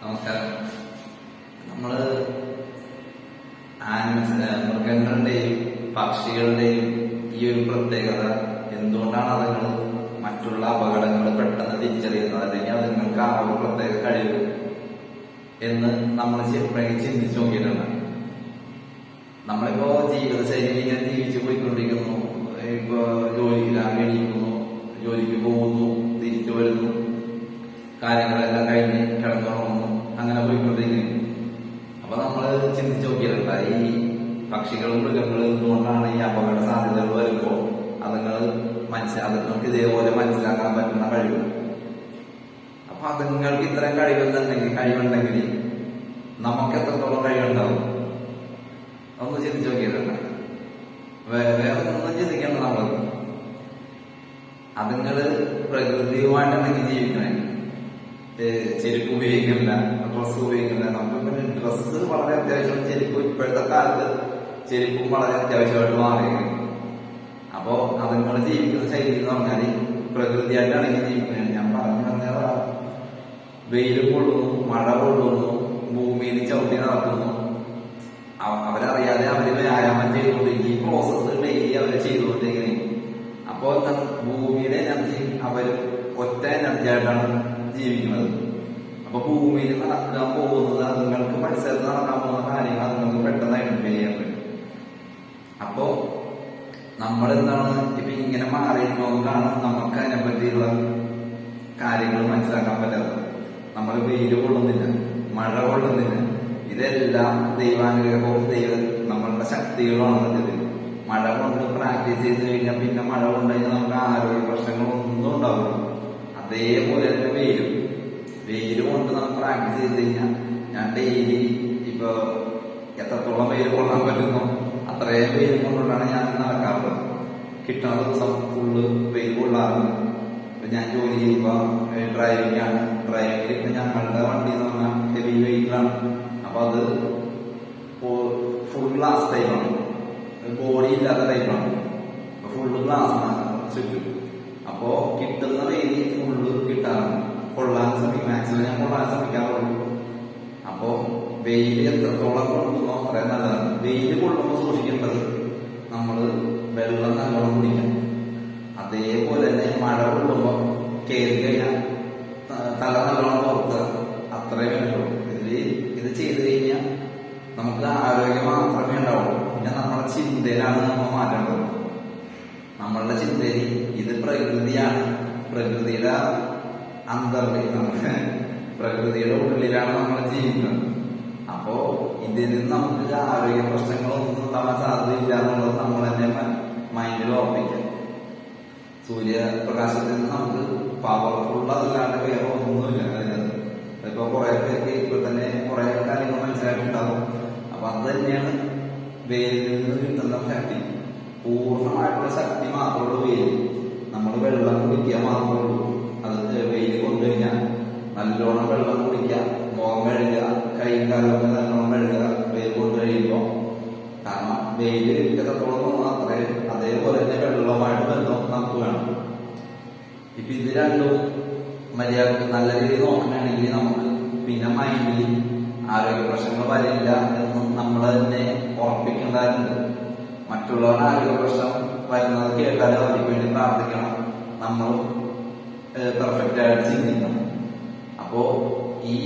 നമസ്കാരം. നമ്മൾ ആനിമൽസ് മൃഗങ്ങളുടെയും പക്ഷികളുടെയും ഈ ഒരു പ്രത്യേകത എന്തുകൊണ്ടാണ് അതുങ്ങൾ മറ്റുള്ള അപകടങ്ങൾ പെട്ടെന്ന് തിരിച്ചറിയുന്നത്? അല്ലെങ്കിൽ അതുങ്ങൾക്ക് ആ ഒരു പ്രത്യേക കഴിവ് എന്ന് നമ്മൾ എപ്പോഴെങ്കിലും ചിന്തിച്ചു നോക്കിയിട്ടുണ്ട്. നമ്മളിപ്പോ ജീവിതശൈലിയിൽ ഇങ്ങനെ ജീവിച്ചു പോയിക്കൊണ്ടിരിക്കുന്നു. ഇപ്പൊ ജോലിയിലാകെ എണീക്കുന്നു ജോലിക്ക് പോകുന്നു തിരിച്ചു വരുന്നു കാര്യങ്ങളെല്ലാം കഴിഞ്ഞ് ചിന്തിച്ചു നോക്കിയിട്ടുണ്ട്. ഈ പക്ഷികളും മൃഗങ്ങളും എന്തുകൊണ്ടാണ് ഈ അപകട സാധ്യതകൾ വരുമ്പോൾ അതുങ്ങൾ മനസ്സിൽ അതുങ്ങൾക്ക് ഇതേപോലെ മനസ്സിലാക്കാൻ പറ്റുന്ന കഴിവ്? അപ്പൊ അതുങ്ങൾക്ക് ഇത്രയും കഴിവുണ്ടെങ്കിൽ കഴിവുണ്ടെങ്കിൽ നമുക്ക് എത്രത്തോളം കഴിവുണ്ടാവും? ഒന്ന് ചിന്തിച്ച് നോക്കിയിട്ടുണ്ട്. വേറെ ഒന്നും ചിന്തിക്കേണ്ട നമ്മൾ അതുങ്ങൾ പ്രകൃതിയുമായിട്ടാണ് ജീവിക്കണേ. ചെരുപ്പ് ഉപയോഗിക്കുന്നില്ല ഡ്രസ്സ് ഉപയോഗിക്കുന്നില്ല ഡ്രസ്സ് വളരെ അത്യാവശ്യമാണ്. ചെരുപ്പ് ഇപ്പോഴത്തെ കാലത്ത് ചെരുപ്പും വളരെ അത്യാവശ്യമായിട്ട് മാറിയാണ് അപ്പോ അതുങ്ങൾ ജീവിക്കുന്ന ശൈലി എന്ന് പറഞ്ഞാൽ പ്രകൃതിയായിട്ടാണ് ഇങ്ങനെ ജീവിക്കുന്നത്. ഞാൻ പറഞ്ഞു വന്നത്. വെയിൽ കൊള്ളുന്നു മഴ കൊള്ളുന്നു ഭൂമിയിൽ ചവിട്ടി നടക്കുന്നു. അവ- അവരറിയാതെ അവർ വ്യായാമം ചെയ്തുകൊണ്ടിരിക്കും ഈ പ്രോസസ്സ് ഡെയിലി അവർ ചെയ്തുകൊണ്ടിരിക്കുന്നത് അപ്പോൾ ഭൂമിയുടെ എനർജി അവർ ഒറ്റ എനർജി ആയിട്ടാണ് ജീവിക്കുന്നത്. അപ്പൊ ഭൂമിയിൽ നടക്കാൻ പോകുന്നത് അതുങ്ങൾക്ക് പരിസരത്ത് നടക്കാൻ പോകുന്ന കാര്യങ്ങൾ അതുങ്ങൾക്ക് പെട്ടെന്ന് ഐഡന്റിഫൈ ചെയ്യാൻ പറ്റും അപ്പോ നമ്മൾ എന്താണ് ഇപ്പൊ ഇങ്ങനെ മാറിയിരിക്കുന്നതുകൊണ്ടാണ് നമുക്ക് അതിനെ പറ്റിയുള്ള കാര്യങ്ങൾ മനസ്സിലാക്കാൻ പറ്റാത്തത്. നമ്മൾ വെയിൽ കൊള്ളുന്നില്ല മഴ കൊള്ളുന്നില്ല. ഇതെല്ലാം ദൈവാനുഗ്രഹവും ദൈവ നമ്മളുടെ ശക്തികളാണ് ഇതിൽ മഴ കൊണ്ട് പ്രാക്ടീസ് ചെയ്ത് കഴിഞ്ഞാൽ പിന്നെ മഴ കൊണ്ട് കഴിഞ്ഞാൽ നമുക്ക് ആരോഗ്യ പ്രശ്നങ്ങളൊന്നും ഉണ്ടാവില്ല. അതേപോലെ തന്നെ വെയിലും. വെയിൽ കൊണ്ട് നമുക്ക് പ്രാക്ടീസ് ചെയ്ത് കഴിഞ്ഞാൽ ഞാൻ ഡെയിലി ഇപ്പൊ എത്രത്തോളം വെയിൽ കൊള്ളാൻ പറ്റുന്നു? അത്രയും വെയിൽ കൊണ്ടുകൊണ്ടാണ് ഞാൻ നടക്കാറ് കിട്ടുന്ന ദിവസം ഫുള്ള് വെയിൽ കൊള്ളാറുണ്ട്. ഇപ്പൊ ഞാൻ ജോലി ചെയ്യുമ്പോ ഡ്രൈവിംഗ് ആണ്. ഡ്രൈവിംഗിൽ ഇപ്പൊ ഞങ്ങളുടെ വണ്ടി എന്ന് പറഞ്ഞാൽ ഹെവി വെഹിക്കിളാണ് അപ്പൊ അത് ഫുൾ ഗ്ലാസ് ടൈപ്പാണ് ബോഡി ഇല്ലാത്ത ടൈപ്പാണ് ഫുള്ള് ഗ്ലാസ് ചുറ്റും. അപ്പോ കിട്ടുന്ന വെയിൽ ഫുള്ള് കിട്ടാറുണ്ട്. കൊള്ളാൻ ശ്രമിക്കും മാക്സിമം ഞാൻ കൊള്ളാൻ ശ്രമിക്കാറുള്ളൂ. അപ്പോ വെയിൽ എത്രത്തോളം കൊള്ളുന്നോ അത്രയും നല്ലതാണ് വെയിൽ കൊള്ളുമ്പോൾ സൂക്ഷിക്കേണ്ടത് നമ്മൾ വെള്ളം നല്ലോണം കുടിക്കണം. അതേപോലെ തന്നെ മഴ കൊള്ളുമ്പോൾ കയറി കഴിഞ്ഞാൽ തല നല്ലോണം പുറത്ത് അത്രയും വേണ്ടുള്ളൂ. ഇതിൽ ഇത് ചെയ്ത് കഴിഞ്ഞാൽ നമുക്ക് ആരോഗ്യം മാത്രമേ ഉണ്ടാവുള്ളൂ. പിന്നെ നമ്മുടെ ചിന്തയിലാണ് നമ്മൾ മാറ്റേണ്ടത്. നമ്മളുടെ ചിന്തയിൽ ഇത് പ്രകൃതിയാണ്. പ്രകൃതിയുടെ അന്തർ പ്രകൃതിയുടെ ഉള്ളിലാണ് നമ്മൾ ജീവിക്കുന്നത്. അപ്പോ ഇതിൽ നിന്ന് നമുക്ക് ആരോഗ്യ പ്രശ്നങ്ങളൊന്നും ഉണ്ടാവാൻ സാധ്യതയില്ല എന്നുള്ളത് നമ്മൾ തന്നെ മൈൻഡിൽ ഓർമ്മിക്കാം സൂര്യപ്രകാശത്തിൽ നിന്ന് നമുക്ക് പവർഫുൾ അതല്ലാണ്ട് വേറെ ഒന്നുമില്ല. അതിനകത്ത് ഇപ്പൊ കുറെ പേർക്ക് ഇപ്പൊ തന്നെ കുറെ കാര്യങ്ങൾ മനസ്സിലായിട്ടുണ്ടാവും അപ്പൊ അത് തന്നെയാണ് വെയിലിൽ നിന്ന് കിട്ടുന്ന ശക്തി. പൂർണമായിട്ടുള്ള ശക്തി മാത്രമേ ഉള്ളൂ വെയിൽ നമ്മൾ വെള്ളം കുടിക്കുക മാത്രമേ ഉള്ളൂ. അത് വെയിൽ കൊണ്ടുകഴിഞ്ഞാൽ നല്ലോണം വെള്ളം കുടിക്കുക മുഖം കഴുകുക കാലൊക്കെ നല്ലോണം കഴുകുക വെയിൽ കൊണ്ടു കഴിയുമ്പോൾ കാരണം വെയിൽ എത്രത്തോളം തോന്നുന്നു അത്രയും അതേപോലെ തന്നെ വെള്ളവുമായിട്ട് ബന്ധം നമുക്ക് വേണം. ഇപ്പൊ ഇത് രണ്ടും മര്യാദ നല്ല രീതിയിൽ നോക്കുകയാണെങ്കിൽ നമുക്ക് പിന്നെ മൈൻഡിൽ ആരോഗ്യ പ്രശ്നങ്ങൾ വരില്ല എന്ന് നമ്മൾ തന്നെ ഉറപ്പിക്കേണ്ടതുണ്ട്. മറ്റുള്ളവരുടെ ആരോഗ്യ പ്രശ്നം വരുന്നത് കേട്ടാൽ അവർക്ക് വേണ്ടി പ്രാർത്ഥിക്കണം. നമ്മൾ പെർഫെക്റ്റ് ആയിട്ട് ചിന്തിക്കണം. അപ്പോ ഈ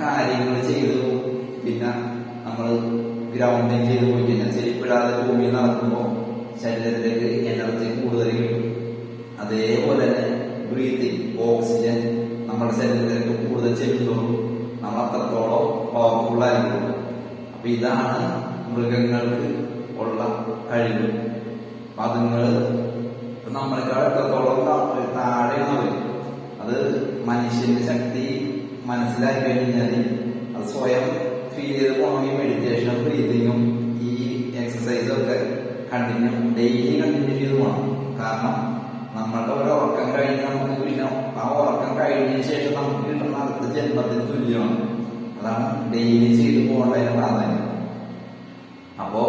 കാര്യങ്ങൾ ചെയ്തു. പിന്നെ നമ്മൾ ഗ്രൗണ്ടിൽ ചെയ്ത് പോയി കഴിഞ്ഞാൽ ചെരിപ്പിടാതെ ഭൂമിയിൽ നടക്കുമ്പോൾ ശരീരത്തിലേക്ക് എനർജി കൂടുതൽ കിട്ടും. അതേപോലെ തന്നെ ബ്രീത്തിങ് ഓക്സിജൻ നമ്മുടെ ശരീരത്തിലേക്ക് കൂടുതൽ ചെല്ലുന്നതും നമ്മൾ അത്രത്തോളം പവർഫുൾ ആയിരിക്കും. അപ്പൊ ഇതാണ് മൃഗങ്ങൾക്ക് ഉള്ള കഴിവ്. അതുങ്ങൾ നമ്മളെക്കാൾ എത്രത്തോളം താഴെയാണ് അവർ അത് മനുഷ്യന്റെ ശക്തി മനസ്സിലാക്കി കഴിഞ്ഞാൽ അത് സ്വയം ഫീൽ ചെയ്ത് പോകണമെങ്കിൽ മെഡിറ്റേഷനും ബ്രീതിങ്ങും ഈ എക്സസൈസും ഒക്കെ കണ്ടിന്യൂ ഡെയിലി കണ്ടിന്യൂ ചെയ്ത് പോകണം കാരണം നമ്മളുടെ ഒരു ഉറക്കം കഴിഞ്ഞ് നമുക്ക് പിന്നെ ആ ഉറക്കം കഴിഞ്ഞതിന് ശേഷം നമുക്ക് കിട്ടുന്ന അടുത്ത ജന്മത്തിന് തുല്യമാണ്. അതാണ് ഡെയിലി ചെയ്തു പോകേണ്ടതിന് പ്രാധാന്യം. അപ്പോ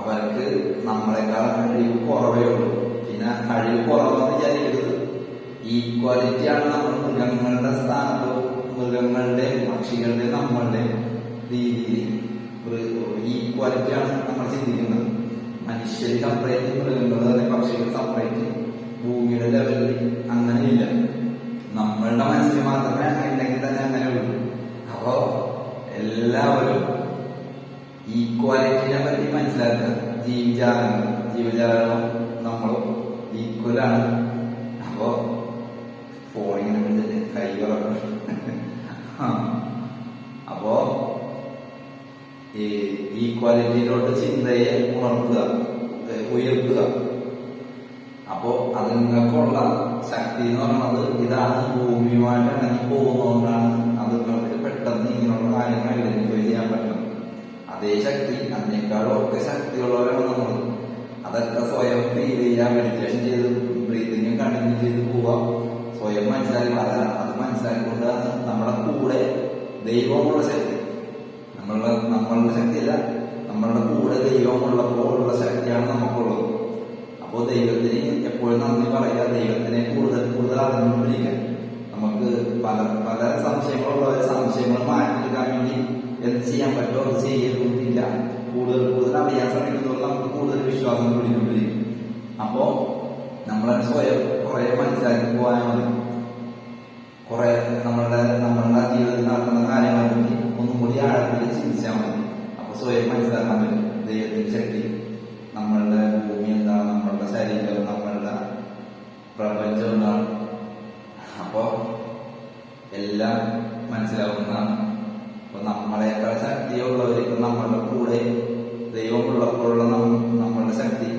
അവർക്ക് നമ്മളെക്കാൾ കഴിവ് കുറവേ ഉള്ളൂ. പിന്നെ കഴിവ് കുറവെന്ന് വിചാരിക്കരുത്. ഈക്വാലിറ്റിയാണ് നമ്മൾ മൃഗങ്ങളുടെ സ്ഥാനത്ത് മൃഗങ്ങളുടെയും പക്ഷികളുടെ നമ്മളുടെ രീതിയിൽ ഈക്വാലിറ്റിയാണ് നമ്മൾ ചിന്തിക്കുന്നത്. മനുഷ്യർ സെപ്പറേറ്റ് മൃഗങ്ങൾ തന്നെ പക്ഷികൾ സെപ്പറേറ്റ് ഭൂമിയുടെ ലെവലിൽ അങ്ങനെയില്ല. നമ്മളുടെ മനസ്സിൽ മാത്രമേ അങ്ങനെ ഉണ്ടെങ്കിൽ തന്നെ അങ്ങനെ ഉള്ളൂ. അപ്പോ എല്ലാവരും ഈക്വാലിറ്റിനെ പറ്റി മനസ്സിലാക്കുക. ജീവജാലങ്ങൾ ജീവജാലങ്ങളും നമ്മളും ഈക്വലാണ് അപ്പോ ഫോണിങ്ങനെ വിളിച്ചിട്ട് കൈ വളർന്നു അപ്പോ ഈ ഈക്വാലിറ്റിയിലോട്ട് ചിന്തയെ ഉണർത്തുക ഉയർത്തുക. അപ്പോ അതിങ്ങൾക്കുള്ള ശക്തി എന്ന് പറയുന്നത് ഇതാണ് ഭൂമിയുമായിട്ട് ഇണങ്ങി പോകുന്നതുകൊണ്ടാണ് അത് നിങ്ങൾക്ക് പെട്ടെന്ന് ഇങ്ങനെയുള്ള കാര്യങ്ങൾ ഐഡന്റിഫൈ ചെയ്യാൻ പറ്റുന്നത്. അതേ ശക്തി അതിനേക്കാളും ഒക്കെ ശക്തിയുള്ളവരാണ് നമ്മൾ അതൊക്കെ സ്വയം ഫീൽ ചെയ്യാൻ മെഡിറ്റേഷൻ ചെയ്ത് ബ്രീതിങ് കണ്ടിന്യൂ ചെയ്ത് പോവാം. സ്വയം മനസ്സിലാക്കി അത് അത് മനസ്സിലാക്കിക്കൊണ്ടാണ് നമ്മുടെ കൂടെ ദൈവമുള്ള ശക്തി. നമ്മളുടെ നമ്മളുടെ ശക്തിയല്ല നമ്മളുടെ കൂടെ ദൈവമുള്ളപ്പോഴുള്ള ശക്തിയാണ് നമുക്കുള്ളത്. അപ്പോൾ ദൈവത്തിന് എപ്പോഴും നന്ദി പറയുക. ദൈവത്തിനെ കൂടുതൽ കൂടുതൽ അറിഞ്ഞുകൊണ്ടിരിക്കാൻ നമുക്ക് പല പല സംശയങ്ങളുള്ളവർ സംശയങ്ങൾ മാറ്റിയെടുക്കാൻ വേണ്ടി എന്ത് ചെയ്യാൻ പറ്റുമോ അത് ചെയ്യുന്നില്ല കൂടുതൽ കൂടുതൽ അറിയാൻ ശ്രമിക്കുന്നതോടെ നമുക്ക് കൂടുതൽ വിശ്വാസം കൂടിക്കൊണ്ടിരിക്കും അപ്പോൾ നമ്മളെ സ്വയം കുറെ മനസ്സിലാക്കി പോയാൽ മതി. കുറെ നമ്മളുടെ നമ്മളുടെ ജീവിതത്തിൽ നടക്കുന്ന കാര്യങ്ങളെ പറ്റി ഒന്നും കൂടി ആഴത്തിൽ ചിന്തിച്ചാൽ മതി. അപ്പൊ സ്വയം മനസ്സിലാക്കാൻ പറ്റും. ദൈവത്തിന്റെ ശക്തി നമ്മളുടെ ഭൂമി എന്താണ് നമ്മളുടെ ശരീരം നമ്മളുടെ പ്രപഞ്ചം എന്താണ്. അപ്പോ എല്ലാം മനസ്സിലാവുന്നതാണ്. അപ്പൊ നമ്മളെക്കാൾ ശക്തിയുള്ളവർ ഇപ്പൊ നമ്മളുടെ കൂടെ ദൈവമുള്ളപ്പോഴുള്ള ഉള്ളപ്പോഴുള്ള നമ്മളുടെ ശക്തി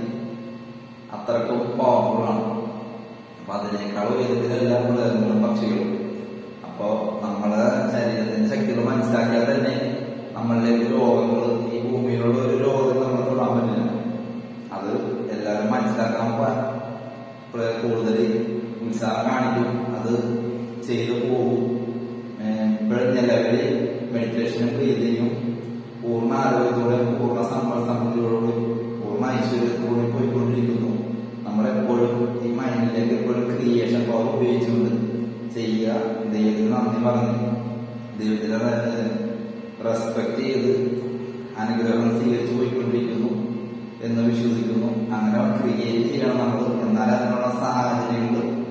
അത്രക്കും പവർഫുൾ ആണ്. അപ്പൊ അതിനേക്കാൾ വിധത്തിലെല്ലാം മൃഗങ്ങളും പക്ഷികളും നമ്മുടെ ശരീരത്തിന്റെ ശക്തികൾ മനസ്സിലാക്കിയാൽ തന്നെ നമ്മളിലേക്ക് രോഗങ്ങൾ ഈ ഭൂമിയിലുള്ള ഒരു രോഗം നമ്മൾ തൊടാൻ പറ്റില്ല. അത് എല്ലാവരും മനസ്സിലാക്കാൻ കൂടുതൽ ഉത്സാഹം കാണിക്കും. അത് ചെയ്തു പോകും. ഇപ്പോഴും നിലവിൽ മെഡിറ്റേഷനും ബ്രീതിങ്ങും പൂർണ ആരോഗ്യത്തോടെ പൂർണ സമ്പൽ സമൃദ്ധിയോടുകൂടി പൂർണ ഐശ്വര്യത്തോടെ പോയിക്കൊണ്ടിരിക്കുന്നു. നമ്മളെപ്പോഴും ഈ മൈൻഡിലേക്ക് എപ്പോഴും ക്രിയേഷൻ പവർ ഉപയോഗിച്ചുകൊണ്ട് ചെയ്യുക ദൈവത്തിന് നന്ദി പറഞ്ഞു ദൈവത്തിന്റെ റെസ്പെക്ട് ചെയ്ത് അനുഗ്രഹം സ്വീകരിച്ചു പോയിക്കൊണ്ടിരിക്കുന്നു എന്ന് വിശ്വസിക്കുന്നു. അങ്ങനെ ക്രിയേറ്റ് ചെയ്യണം നമ്മൾ എന്നാൽ അതിനുള്ള സാഹചര്യങ്ങൾ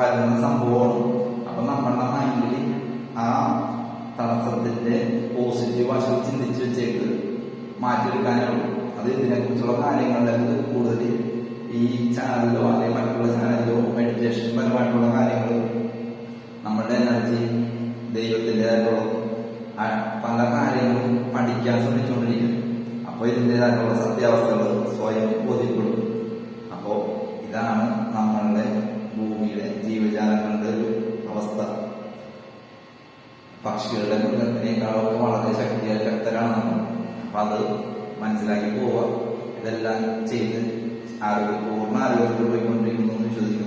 വരുന്ന സംഭവമാണ്. അപ്പൊ നമ്മളുടെ മൈൻഡിൽ ആ തടസ്സത്തിന്റെ പോസിറ്റീവ് വശം ചിന്തിച്ച് വെച്ചേക്ക് മാറ്റിയെടുക്കാനേ ഉള്ളൂ. അത് ഇതിനെക്കുറിച്ചുള്ള കാര്യങ്ങളിലേക്ക് കൂടുതൽ ഈ ചാനലിലോ അല്ലെങ്കിൽ മറ്റുള്ള ചാനലിലോ മെഡിറ്റേഷൻ പരമായിട്ടുള്ള കാര്യങ്ങൾ നമ്മുടെ എനർജി ദൈവത്തിന്റെതായിട്ടുള്ള പല കാര്യങ്ങളും പഠിക്കാൻ ശ്രമിച്ചുകൊണ്ടിരിക്കുന്നു. അപ്പോൾ ഇതിന്റെതായിട്ടുള്ള സത്യാവസ്ഥകൾ സ്വയം ബോധ്യപ്പെടും. പക്ഷികളുടെ മൃഗത്തിനേക്കാളൊക്കെ വളരെ ശക്തിയായ ശക്തരാണ് നമ്മൾ അപ്പൊ അത് മനസ്സിലാക്കി പോവുക. ഇതെല്ലാം ചെയ്ത് ആരോഗ്യ പൂർണ ആരോഗ്യത്തിൽ പോയിക്കൊണ്ടിരിക്കുന്നു എന്ന് വിശ്വസിക്കുന്നു.